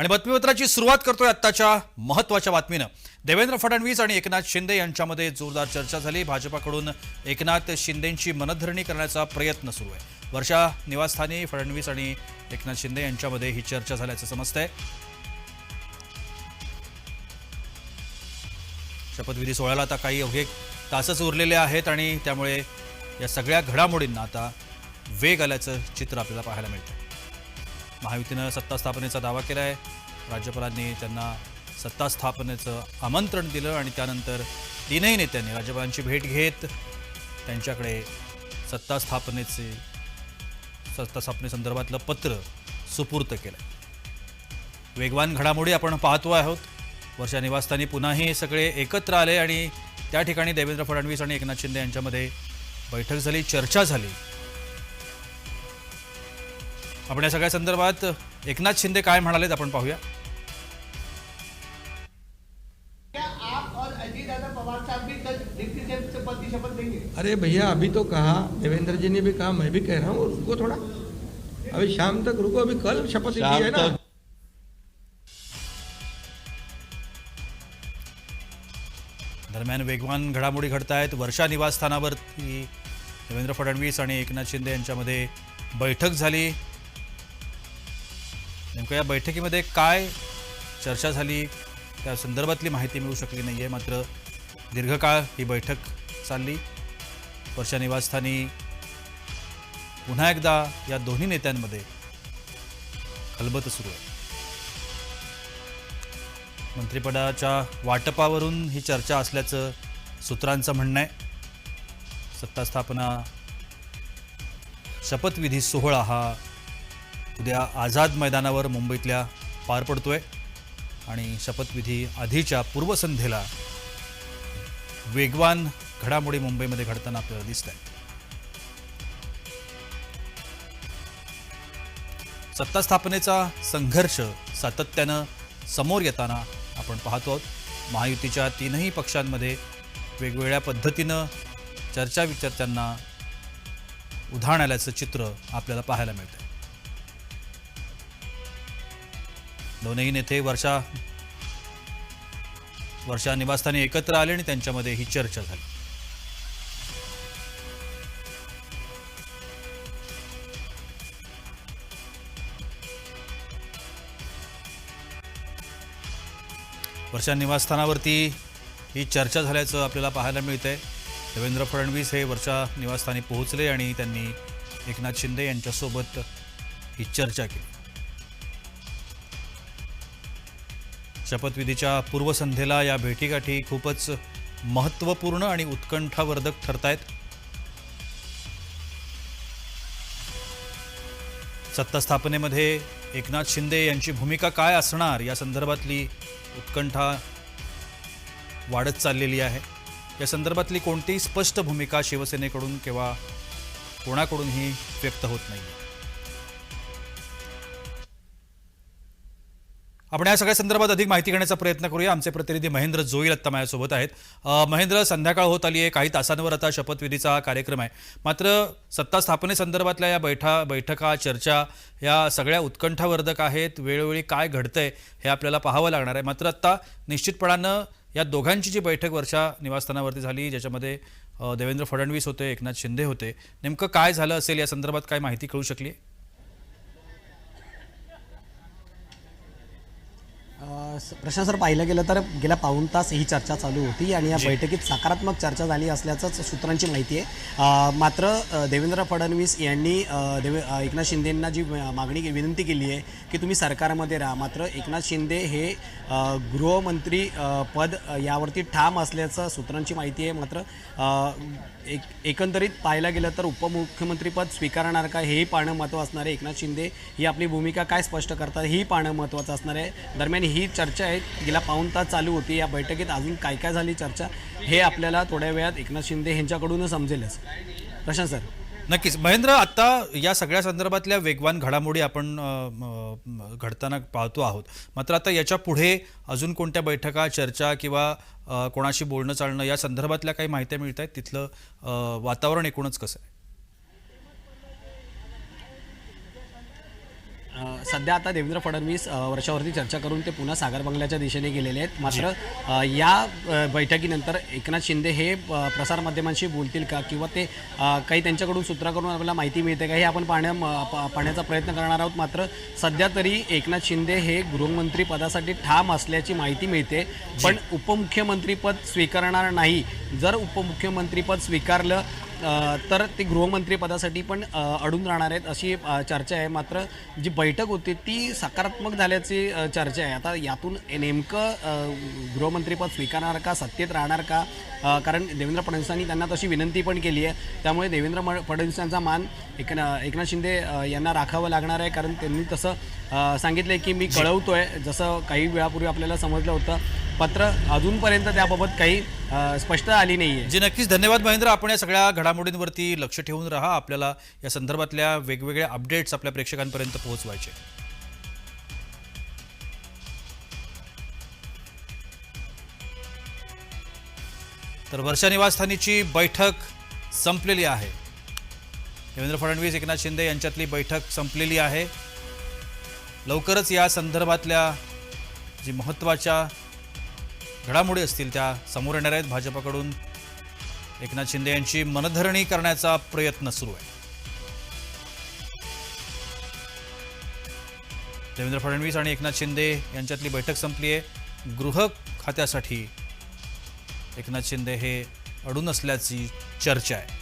आणि बातमीपत्राची सुरुवात करतोय आत्ताच्या महत्त्वाच्या बातमीनं. देवेंद्र फडणवीस आणि एकनाथ शिंदे यांच्यामध्ये जोरदार चर्चा झाली. भाजपाकडून एकनाथ शिंदेंची मनधरणी करण्याचा प्रयत्न सुरू आहे. वर्षा निवासस्थानी फडणवीस आणि एकनाथ शिंदे यांच्यामध्ये ही चर्चा झाल्याचं समजतंय. शपथविधी सोहळ्याला आता काही अवघे तासच उरलेले आहेत आणि त्यामुळे या सगळ्या घडामोडींना आता वेग आल्याचं चित्र आपल्याला पाहायला मिळतं महायुतीनं सत्ता स्थापनेचा दावा केला आहे. राज्यपालांनी त्यांना सत्ता स्थापनेचं आमंत्रण दिलं आणि त्यानंतर तीनही नेत्यांनी राज्यपालांची भेट घेत त्यांच्याकडे सत्ता स्थापनेचे सत्ता स्थापनेसंदर्भातलं पत्र सुपूर्त केलं वेगवान घडामोडी आपण पाहतो आहोत. वर्षा निवासस्थानी पुन्हाही सगळे एकत्र आले आणि त्या ठिकाणी देवेंद्र फडणवीस आणि एकनाथ शिंदे यांच्यामध्ये बैठक झाली चर्चा झाली. आपण या सगळ्या संदर्भात एकनाथ शिंदे काय म्हणालेत आपण पाहूया. क्या आप और अजीत यादव पवार साहब भी कल डिप्टी सीएम से पद की शपथ लेंगे? अरे भैया अभी तो कहा देवेंद्र जी ने भी कहा मैं भी कह रहा हूँ रुको थोड़ा। अभी शाम तक रुको अभी कल शपथ ली है ना। दरम्यान वेगवान घडामोडी घडत आहेत वर्षा निवासस्थानावरती देवेंद्र फडणवीस आणि एकनाथ शिंदे यांच्यामध्ये बैठक झाली. नेमकं या बैठकीमध्ये काय चर्चा झाली? त्या संदर्भातली माहिती मिळू शकली नाही आहे मात्र दीर्घकाळ ही बैठक चालली. वर्षा निवासस्थानी पुन्हा एकदा या दोन्ही नेत्यांमध्ये खलबत सुरू आहे. मंत्रिपदाच्या वाटपावरून ही चर्चा असल्याचं सूत्रांचं म्हणणं आहे. सत्ता स्थापना शपथविधी सोहळा हा उद्या आझाद मैदानावर मुंबईतल्या पार पडतोय. आणि शपथविधी आधीच्या पूर्वसंध्येला वेगवान घडामोडी मुंबईमध्ये घडताना आपल्याला दिसत आहे सत्ता स्थापनेचा संघर्ष सातत्यानं समोर येताना आपण पाहतो आहोत. महायुतीच्या तीनही पक्षांमध्ये वेगवेगळ्या पद्धतीनं चर्चा विचर्चांना उधाण आल्याचं चित्र आपल्याला पाहायला मिळतं दोनही नेते वर्षा वर्षा निवासस्थानी एकत्र आले आणि त्यांच्यामध्ये ही चर्चा झाली. वर्षा निवासस्थानावरती ही चर्चा झाल्याचं आपल्याला पाहायला मिळतंय. देवेंद्र फडणवीस हे वर्षा निवासस्थानी पोहोचले आणि त्यांनी एकनाथ शिंदे यांच्यासोबत ही चर्चा केली. शपथविधीच्या पूर्वसंध्येला या भेटीगाठी खूपच महत्त्वपूर्ण आणि उत्कंठावर्धक ठरतायत. सत्तास्थापनेमध्ये एकनाथ शिंदे यांची भूमिका काय असणार? या संदर्भातली उत्कंठा वाढत चाललेली आहे. या संदर्भातली कोणतीही स्पष्ट भूमिका शिवसेनेकडून किंवा कोणाकडूनही व्यक्त होत नाही आपण या सगळ्या संदर्भात अधिक माहिती घेण्याचा प्रयत्न करूया. आमचे प्रतिनिधी महेंद्र जोईल आत्ता माझ्यासोबत आहेत. महेंद्र संध्याकाळ होत आली आहे काही तासांवर आता शपथविधीचा हा कार्यक्रम आहे. मात्र सत्ता स्थापनेसंदर्भातल्या या बैठा बैठका चर्चा या सगळ्या उत्कंठावर्धक आहेत. वेळोवेळी काय घडतंय हे आपल्याला पाहावं लागणार आहे. मात्र आत्ता निश्चितपणानं या दोघांची जी बैठक वर्षा निवासस्थानावरती झाली ज्याच्यामध्ये देवेंद्र फडणवीस होते एकनाथ शिंदे होते. नेमकं काय झालं असेल या संदर्भात काय माहिती कळू शकली प्रश्न सर पाहिलं गेलं तर गेल्या पाऊण तास ही चर्चा चालू होती आणि या बैठकीत सकारात्मक चर्चा झाली असल्याचंच सूत्रांची माहिती आहे. मात्र देवेंद्र फडणवीस यांनी देवे एकनाथ शिंदेंना जी मागणी विनंती केली आहे की तुम्ही सरकारमध्ये राहा. मात्र एकनाथ शिंदे हे गृहमंत्री पद यावरती ठाम असल्याचं सूत्रांची माहिती आहे. मात्र एक एकंदरीत पाहायला गेलं तर उपमुख्यमंत्रीपद स्वीकारणार का हेही पाहणं महत्त्व असणार आहे. एकनाथ शिंदे ही आपली भूमिका काय स्पष्ट करतात हेही पाहणं महत्त्वाचं असणार आहे. दरम्यान ही चर्चा चर्चा आहे गेला पाऊण तास चालू होती. या बैठकीत अजून काय काय झाली चर्चा हे आपल्याला थोड्या वेळात एकनाथ शिंदे यांच्याकडूनच समजेलच. प्रशांत सर. नक्कीच. महेंद्र आत्ता या सगळ्या संदर्भातल्या वेगवान घडामोडी आपण घडताना पाहतो आहोत. मात्र आता याच्यापुढे अजून कोणत्या बैठका चर्चा किंवा कोणाशी बोलणं चालणं या संदर्भातल्या काही माहित्या मिळत आहेत तिथलं वातावरण एकूणच कसं आहे? सध्या आता देवेंद्र फडणवीस वर्षावरती चर्चा करून ते पुन्हा सागर बंगल्याच्या दिशेने गेलेले आहेत. मात्र या बैठकीनंतर एकनाथ शिंदे हे प्रसारमाध्यमांशी बोलतील का? किंवा ते काही त्यांच्याकडून सूत्राकडून आपल्याला माहिती मिळते का? हे आपण पाहण्या पाहण्याचा प्रयत्न करणार आहोत. मात्र सध्या तरी एकनाथ शिंदे हे गृहमंत्री पदासाठी ठाम असल्याची माहिती मिळते. पण उपमुख्यमंत्रीपद स्वीकारणार नाही जर उपमुख्यमंत्रीपद स्वीकारलं तर ते गृहमंत्रीपदासाठी पण अडून राहणार आहेत अशी चर्चा आहे. मात्र जी बैठक होती ती सकारात्मक झाल्याची चर्चा आहे. आता यातून नेमकं गृहमंत्रीपद स्वीकारणार का सत्तेत राहणार का? कारण देवेंद्र फडणवीसांनी त्यांना तशी विनंती पण केली आहे. त्यामुळे देवेंद्र म- फडणवीसांचा मान एकना एकनाथ शिंदे यांना राखावं लागणार आहे. कारण त्यांनी तसं सांगितलं आहे की मी कळवतो आहे जसं काही वेळापूर्वी आपल्याला समजलं होतं पत्र अजूनपर्यंत त्याबाबत काही स्पष्ट स्पष्टता आली नाही आहे जी नक्कीच. धन्यवाद महेंद्र. आपण या सगळ्या घडामोडींवरती लक्ष ठेवून राहा. आपल्याला या संदर्भातल्या वेगवेगळ्या अपडेट्स आपल्या प्रेक्षकांपर्यंत पोहोचवायचे. तर वर्षा निवासस्थानीची बैठक संपलेली आहे. देवेंद्र फडणवीस एकनाथ शिंदे यांच्यातली बैठक संपलेली आहे. लवकरच या संदर्भातल्या जी महत्त्वाच्या घडामोडी असतील त्या समोर येणार आहेत भाजपाकडून. एकनाथ शिंदे यांची मनधरणी करण्याचा प्रयत्न सुरू आहे. देवेंद्र फडणवीस आणि एकनाथ शिंदे यांच्यातली बैठक संपली आहे. गृह खात्यासाठी एकनाथ शिंदे हे अडून असल्याची चर्चा आहे.